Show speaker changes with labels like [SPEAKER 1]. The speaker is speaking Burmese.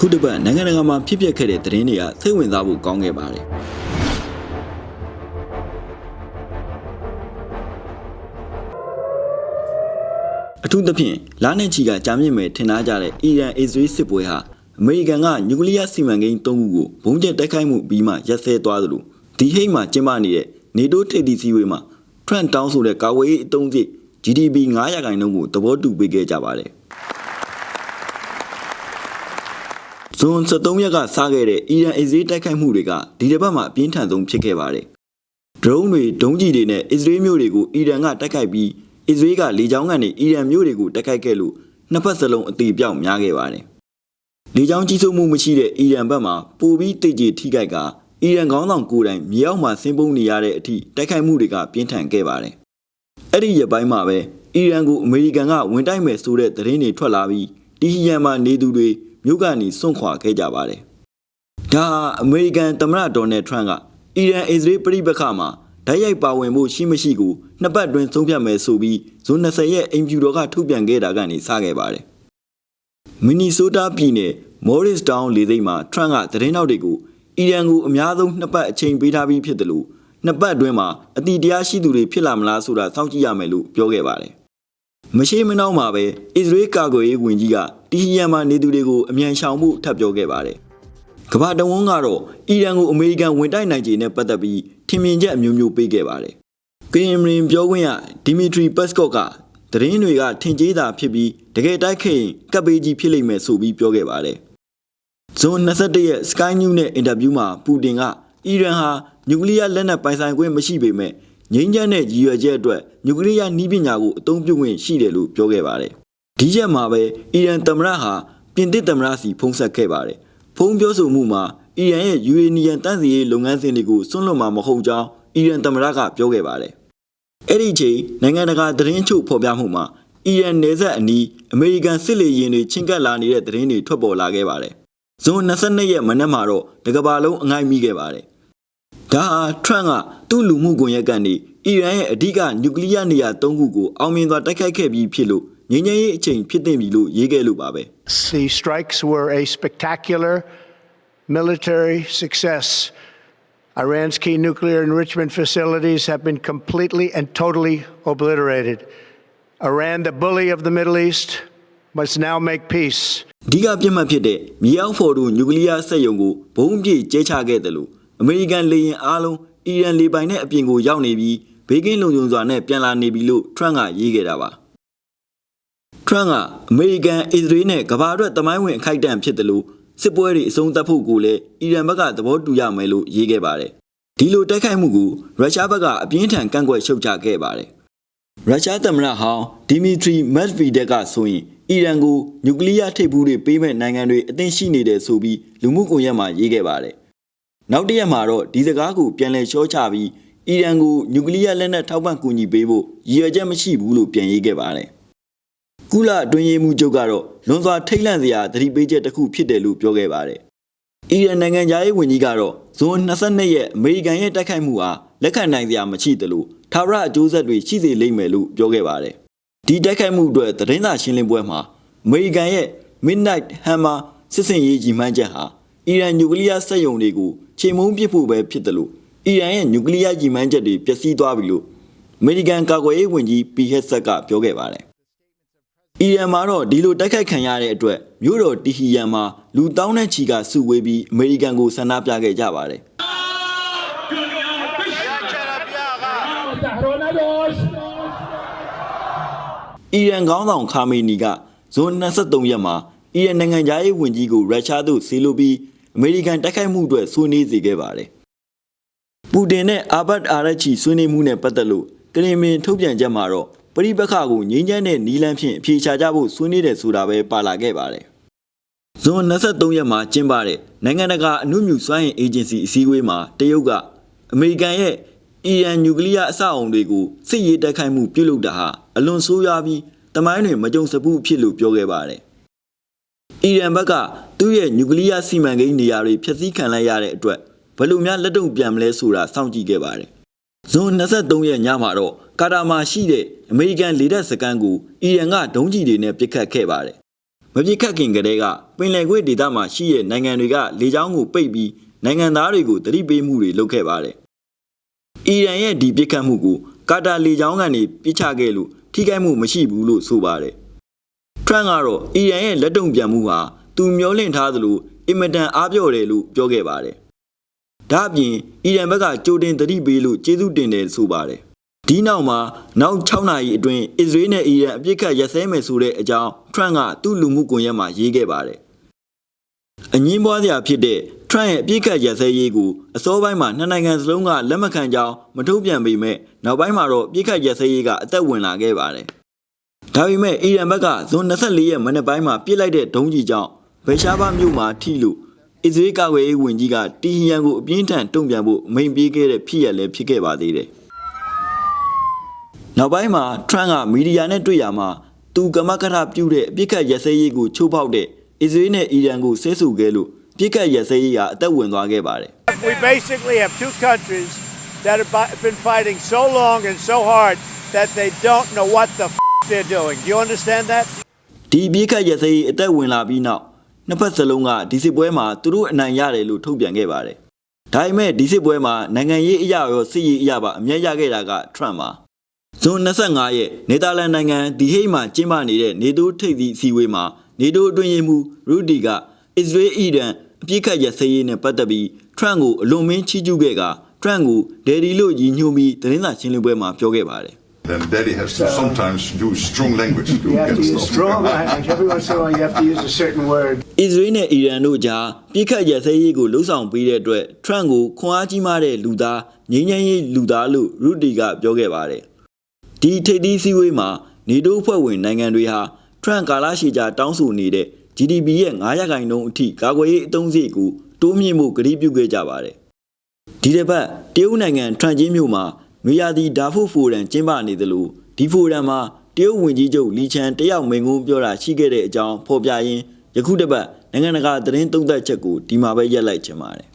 [SPEAKER 1] ခုတစ်ပတ်နိုင်ငံတကာမှာဖြစ်ပျက်ခဲ့တဲ့သတင်းတွေကစိတ်ဝင်စားဖို့ကောင်းခဲ့ပါတယ်အထူးသဖြင့်လာနဲ့ချီကကြာမြင့်မယ်ထင်ထားကြတဲ့အီရန်အစ္စရေးစစ်ပွဲဟာအမေရိကန်ကနျူကလ িয়ার စီမံကိန်း၃ခုကိုဘုံကျက်တိုက်ခိုက်မှုပြီးမှရပ်စဲသွားသလိုဒီဟိတ်မှာကျင်းပနေတဲ့နေတိုးထိပ်သီးစည်းဝေးမှာထရန့်တောင်းဆိုတဲ့ကာဝေးရေးအတုံးစိတ် GDP 9ရာခိုင်နှုန်းကိုသဘောတူပေးခဲ့ကြပါတယ် ဇွန်73ရက်ကစခဲ့တဲ့အီရန်အစ္စရေးတိုက်ခိုက်မှုတွေကဒီတစ်ပတ်မှာအပြင်းထန်ဆုံးဖြစ်ခဲ့ပါတယ်ဒရုန်းတွေဒုံးကျည်တွေနဲ့အစ္စရေးမျိုးတွေကိုအီရန်ကတိုက်ခိုက်ပြီးအစ္စရေးကလေကြောင်းကနေအီရန်မျိုးတွေကိုတိုက်ခိုက်ခဲ့လို့နှစ်ဖက်စလုံးအသေးပြောက်များခဲ့ပါတယ်လေကြောင်းကြီးစိုးမှုမရှိတဲ့အီရန်ဘက်မှာပိုပြီးတိတ်ကြီးထိခိုက်ကအီရန်ခေါင်းဆောင်ကိုယ်တိုင်မြေအောက်မှာဆင်းပုံနေရတဲ့အထိတိုက်ခိုက်မှုတွေကပြင်းထန်ခဲ့ပါတယ်အဲ့ဒီရပိုင်းမှာပဲအီရန်ကိုအမေရိကန်ကဝင်တိုက်မယ်ဆိုတဲ့သတင်းတွေထွက်လာပြီးတီဟီယန်မှာနေသူတွေ မြို့ကနေစွန့်ခွာခဲ့ကြပါတယ်။ဒါဟာအမေရိကန်သမ္မတဒေါ်နယ်ထရန့်ကအီရန်အစ္စရေးပြည်ပခါမှာဓာတ်ရိုက်ပါဝင်မှုရှိမရှိကိုနှစ်ပတ်တွင်ဆုံးဖြတ်မယ်ဆိုပြီးဇွန်20ရက်အိမ်ဖြူတော်ကထုတ်ပြန်ခဲ့တာကနေစခဲ့ပါတယ်။မီနီဆိုးတားပြည်နယ်မော်ရစ်တောင်လေဆိပ်မှာထရန့်ကသတင်းတောက်တွေကိုအီရန်ကိုအများဆုံးနှစ်ပတ်အချိန်ပေးထားပြီးဖြစ်တယ်လို့နှစ်ပတ်အတွင်းမှာအတိတရားရှိသူတွေဖြစ်လာမလားဆိုတာစောင့်ကြည့်ရမယ်လို့ပြောခဲ့ပါတယ်။မရှိမနှောင်းမှာပဲအစ္စရေးကာကွယ်ရေးဝန်ကြီးကတီဟီယန်မှာနေသူတွေကိုအမြန်ရှောင်မှုထပ်ပြောခဲ့ပါတယ်။ကမ္ဘာတဝန်းကတော့အီရန်ကိုအမေရိကန်ဝင်တိုက်နိုင်ခြေနဲ့ပတ်သက်ပြီးထင်မြင်ချက်အမျိုးမျိုးပေးခဲ့ပါတယ်။ကရင်မရင်ပြောခွင့်ရဒီမီထရီပတ်စကော့ကသတင်းတွေကထင်ကြေးတာဖြစ်ပြီးတကယ်တိုက်ခဲ့ရင်ကပ်ပေးကြီးဖြစ်လိမ့်မယ်ဆိုပြီးပြောခဲ့ပါတယ်။ဇွန်21ရက် Sky News နဲ့အင်တာဗျူးမှာပူတင်ကအီရန်ဟာနျူကလ িয়ার လက်နက်ပိုင်ဆိုင်ခွင့်မရှိပေမဲ့ငြိမ်းချမ်းတဲ့ရည်ရွယ်ချက်အတွက်နျူကလ িয়ার နည်းပညာကိုအသုံးပြုခွင့်ရှိတယ်လို့ပြောခဲ့ပါတယ်။ ဒီချက်မှာပဲအီရန်သမ္မတဟာပြင်သစ်သမ္မတစီဖုံးဆက်ခဲ့ပါတယ်။ဖုံးပြောဆိုမှုမှာအီရန်ရဲ့ယူရေနီယံတန့်စီရေးလုပ်ငန်းစဉ်တွေကိုဆွန့်လွတ်မှာမဟုတ်ကြောင်းအီရန်သမ္မတကပြောခဲ့ပါတယ်။အဲ့ဒီချိန်နိုင်ငံတကာသတင်းချုပ်ဖော်ပြမှုမှာအီရန်နယ်စပ်အနီးအမေရိကန်စစ်လေယာဉ်တွေချင်းကပ်လာနေတဲ့သတင်းတွေထွက်ပေါ်လာခဲ့ပါတယ်။ဇွန်22ရက်မနက်မှာတော့တကဘာလုံးအငိုက်မိခဲ့ပါတယ်။ဒါဟာထရန့်ကသူ့လူမှုကွန်ရက်ကနေအီရန်ရဲ့အဓိကနျူကလ িয়ার နေရာ၃ခုကိုအောင်မြင်စွာတိုက်ခိုက်ခဲ့ပြီးဖြစ်လို့ ငြိမ်းချမ်းရေးအချိန်ဖြစ်တင်ပြီလို့ရေးခဲ့လို့ပါပဲ
[SPEAKER 2] The strikes were a spectacular military success. Iran's key nuclear enrichment facilities have been completely and totally obliterated. Iran, the bully of the Middle East, must now make peace.
[SPEAKER 1] အဓိကပြစ်မှတ်ဖြစ်တဲ့မြေအောက်ဖော်တို့နျူကလ িয়ার စက်ရုံကိုဘုံပြည့်ကျဲချခဲ့တယ်လို့အမေရိကန်လေယာဉ်အားလုံးအီရန်လေပိုင်နဲ့အပြင်ကိုရောက်နေပြီးဘေးကင်းလုံခြုံစွာနဲ့ပြန်လာနေပြီလို့ထရန့်ကရေးခဲ့တာပါ ထရန့်ကအမေရိကန်အစ္စရေးနဲ့ကမ္ဘာအတွက်တမိုင်းဝင်အခိုက်အတန့်ဖြစ်တယ်လို့စစ်ပွဲတွေအဆုံးသတ်ဖို့ကိုလည်းအီရန်ဘက်ကသဘောတူရမယ်လို့ရေးခဲ့ပါတယ်ဒီလိုတိုက်ခိုက်မှုကိုရုရှားဘက်ကအပြင်းထန်ကန့်ကွက်ရှုတ်ချခဲ့ပါတယ်ရုရှားသမ္မတဟောင်းဒီမီထရီမက်ဗီဒက်ကဆိုရင်အီရန်ကိုနျူကလ িয়ার ထိပ်ဖူးတွေပေးမဲ့နိုင်ငံတွေအသင့်ရှိနေတယ်ဆိုပြီးလူမှုကွန်ရက်မှာရေးခဲ့ပါတယ်နောက်တစ်ရက်မှာတော့ဒီစကားကိုပြန်လည်ရှော့ချပြီးအီရန်ကိုနျူကလ িয়ার လက်နက်ထောက်ပံ့ကူညီပေးဖို့ရည်ရွယ်ချက်မရှိဘူးလို့ပြန်ရေးခဲ့ပါတယ် ကုလအတွင်းရေးမှူးချုပ်ကတော့လွန်စွာထိတ်လန့်စရာသတိပေးချက်တစ်ခုဖြစ်တယ်လို့ပြောခဲ့ပါတယ်အီရန်နိုင်ငံသားရေးဝန်ကြီးကတော့ဇွန်22ရက်အမေရိကန်ရဲ့တိုက်ခိုက်မှုအားလက်ခံနိုင်စရာမရှိသလိုထာဝရအကျိုးဆက်တွေရှိစေလိမ့်မယ်လို့ပြောခဲ့ပါတယ်ဒီတိုက်ခိုက်မှုအတွက်သတင်းစာရှင်းလင်းပွဲမှာအမေရိကန်ရဲ့ Midnight Hammer စစ်စင်ရေးကြီးမှန်းချက်ဟာအီရန်နျူကလ িয়ার စက်ရုံတွေကိုချိန်မုံပစ်ဖို့ပဲဖြစ်တယ်လို့အီရန်ရဲ့နျူကလ িয়ার ကြီးမှန်းချက်တွေပျက်စီးသွားပြီလို့အမေရိကန်ကာကွယ်ရေးဝန်ကြီးပီဟက်ဆက်ကပြောခဲ့ပါတယ် ။အီရန်မှာတော့ဒီလိုတိုက်ခိုက်ခံရတဲ့အတွက်မြို့တော်တီဟီရန်မှာလူတောင်းနဲ့ချီကစုဝေးပြီးအမေရိကန်ကိုဆန္ဒပြခဲ့ကြပါတယ်။။အီရန်ခေါင်းဆောင်ခါမေနီကဇွန်23ရက်မှာအီရန်နိုင်ငံသားရေးဝန်ကြီးကိုရုရှားသို့ဆီလိုပြီးအမေရိကန်တိုက်ခိုက်မှုအတွက်ဆွေးနွေးစေခဲ့ပါတယ်။ပူတင်နဲ့အာဘတ်အာရချီဆွေးနွေးမှုနဲ့ပတ်သက်လို့ကရင်မင်ထုတ်ပြန်ချက်မှာတော့ ပရိပက္ခကိုငြိမ်းချမ်းတဲ့နီလန်းဖြင့်အပြေရှားကြဖို့ဆွေးနွေးတယ်ဆိုတာပဲပါလာခဲ့ပါတယ်။ဇွန်23ရက်မှာကျင်းပတဲ့နိုင်ငံတကာအမှုမြူစွမ်းအင်အေဂျင်စီအစည်းအဝေးမှာတရုတ်ကအမေရိကန်ရဲ့အီရန်နျူကလ িয়ার အဆောက်အုံတွေကိုစစ်ရေးတိုက်ခိုက်မှုပြုလုပ်တာဟာအလွန်ဆိုးရွားပြီးတမိုင်းတွင်မကြုံစဘူးဖြစ်လို့ပြောခဲ့ပါတယ်။အီရန်ဘက်ကသူ့ရဲ့နျူကလ িয়ার စီမံကိန်းနေရာတွေဖျက်ဆီးခံလိုက်ရတဲ့အတွက်ဘယ်လိုများလက်တုံ့ပြန်မလဲဆိုတာစောင့်ကြည့်ခဲ့ပါတယ်။ဇွန်23ရက်ညမှာတော့ ကာတာမှာရှိတဲ့အမေရိကန်လေတပ်စခန်းကိုအီရန်ကဒုံးကျည်တွေနဲ့ပစ်ခတ်ခဲ့ပါတယ်။မပြစ်ခတ်ခင်ကတည်းကပင်လယ်ကွေ့ဒေသမှာရှိတဲ့နိုင်ငံတွေကလေကြောင်းကိုပိတ်ပြီးနိုင်ငံသားတွေကိုတတိပေးမှုတွေလုပ်ခဲ့ပါတယ်။အီရန်ရဲ့ဒီပြစ်ခတ်မှုကိုကာတာလေကြောင်းကနေပြစ်ချခဲ့လို့ထိခိုက်မှုမရှိဘူးလို့ဆိုပါတယ်။ထရန့်ကတော့အီရန်ရဲ့လက်တုံ့ပြန်မှုဟာသူမျောလင့်ထားသလိုအင်မတန်အားပြော့တယ်လို့ပြောခဲ့ပါတယ်။ဒါ့အပြင်အီရန်ဘက်ကကြိုတင်သတိပေးလို့ကျေးဇူးတင်တယ်ဆိုပါတယ်။ ဒီနောက်မှာနောက်6နာရီအတွင်းအစ္စရေးနဲ့အီရန်အပြစ်ခတ်ရပ်စဲမယ်ဆိုတဲ့အကြောင်းထရန့်ကသူ့လူမှုကွန်ရက်မှာရေးခဲ့ပါတယ်။အငင်းပွားစရာဖြစ်တဲ့ထရန့်ရဲ့အပြစ်ခတ်ရပ်စဲရေးကိုအစောပိုင်းမှာနှစ်နိုင်ငံစလုံးကလက်မခံကြောင်းမထုတ်ပြန်ပေမဲ့နောက်ပိုင်းမှာတော့အပြစ်ခတ်ရပ်စဲရေးကအသက်ဝင်လာခဲ့ပါတယ်။ဒါပေမဲ့အီရန်ဘက်ကဇွန်24ရက်မနေ့ပိုင်းမှာပြစ်လိုက်တဲ့ဒုံးကြီးကြောင့်ဘယ်ရှားဘာမြို့မှာထိလို့အစ္စရေးကာကွယ်ရေးဝန်ကြီးကတီဟီယန်ကိုအပြင်းထန်တုံ့ပြန်ဖို့အမိန့်ပေးခဲ့တဲ့ဖြစ်ရလည်းဖြစ်ခဲ့ပါသေးတယ်။ နောက်ပိုင်းမှာထရန့်ကမီဒီယာနဲ့တွေ့ရမှာသူကမကထပြုတဲ့အပြစ်ခတ်ရက်စဲရေးကိုချိုးဖောက်တဲ့အစ္စရေးနဲ့အီရန်ကိုဆဲဆူခဲ့လို့ပြစ်ခတ်ရက်စဲရေးကအသက်ဝင်သွားခဲ့ပါတယ်။
[SPEAKER 2] We basically have two countries that have bi- been fighting so long and so hard that they don't know what the f- they're doing. Do you understand that?
[SPEAKER 1] ဒီပြေးခတ်ရစေးအသက်ဝင်လာပြီးနောက်နှစ်ဖက်စလုံးကဒီစစ်ပွဲမှာသူတို့အနိုင်ရတယ်လို့ထုတ်ပြန်ခဲ့ပါတယ်။ဒါပေမဲ့ဒီစစ်ပွဲမှာနိုင်ငံရေးအရာရောစစ်ရေးအရာပါအမျက်ရခဲ့တာကထရန့်ပါ။ ဇွန်25ရက်နေသာလန်နိုင်ငံဒီဟိတ်မှာကျင်းပနေတဲ့နေတိုးထိပ်သီးအစည်းအဝေးမှာနေတိုးအတွင်းရေးမှူးရူဒီကအစ္စရေးအီရန်အပြစ်ခတ်ရစေးနဲ့ပတ်သက်ပြီးထရန့်ကိုအလွန်မင်းချီးကျူးခဲ့ကထရန့်ကိုဒယ်ဒီလို့ရည်ညွှန်းပြီးသတင်းစာရှင်းလင်းပွဲမှာပြောခဲ့ပါတယ်။
[SPEAKER 3] Then daddy has to sometimes use strong language to
[SPEAKER 2] You have
[SPEAKER 3] get
[SPEAKER 2] to use
[SPEAKER 3] stuff.
[SPEAKER 2] strong language. Every once in a while, you have to use a certain word.
[SPEAKER 1] အစ္စရေးနဲ့အီရန်တို့ကြားပြစ်ခတ်ရစဲရေးကိုလှုံ့ဆော်ပေးတဲ့အတွက်ထရန့်ကိုခွန်အားကြီးမားတဲ့လူသားငြိမ်းချမ်းရေးလူသားလို့ရူဒီကပြောခဲ့ပါတယ်။ ဒီထိပ်သီးစည်းဝေးမှာနေတိုးဖွဲ့ဝင်နိုင်ငံတွေဟာထရန့်ကာလာရှီဂျာတောင်းဆိုနေတဲ့ GDP ရဲ့9ရာခိုင်နှုန်းအထိကာကွယ်ရေးအသုံးစရိတ်ကိုတိုးမြင့်မှုကတိပြုခဲ့ကြပါတယ်။ဒီတစ်ပတ်တရုတ်နိုင်ငံထရန့်ချင်းမြို့မှာနွေရာသီဒါဖို့ဖိုရမ်ကျင်းပနေသလိုဒီဖိုရမ်မှာတရုတ်ဝန်ကြီးချုပ်လီချန်တယောက်မိန့်ခွန်းပြောတာရှိခဲ့တဲ့အကြောင်းဖော်ပြရင်းယခုတစ်ပတ်နိုင်ငံတကာသတင်းသုံးသပ်ချက်ကိုဒီမှာပဲရက်လိုက်ချင်ပါတယ်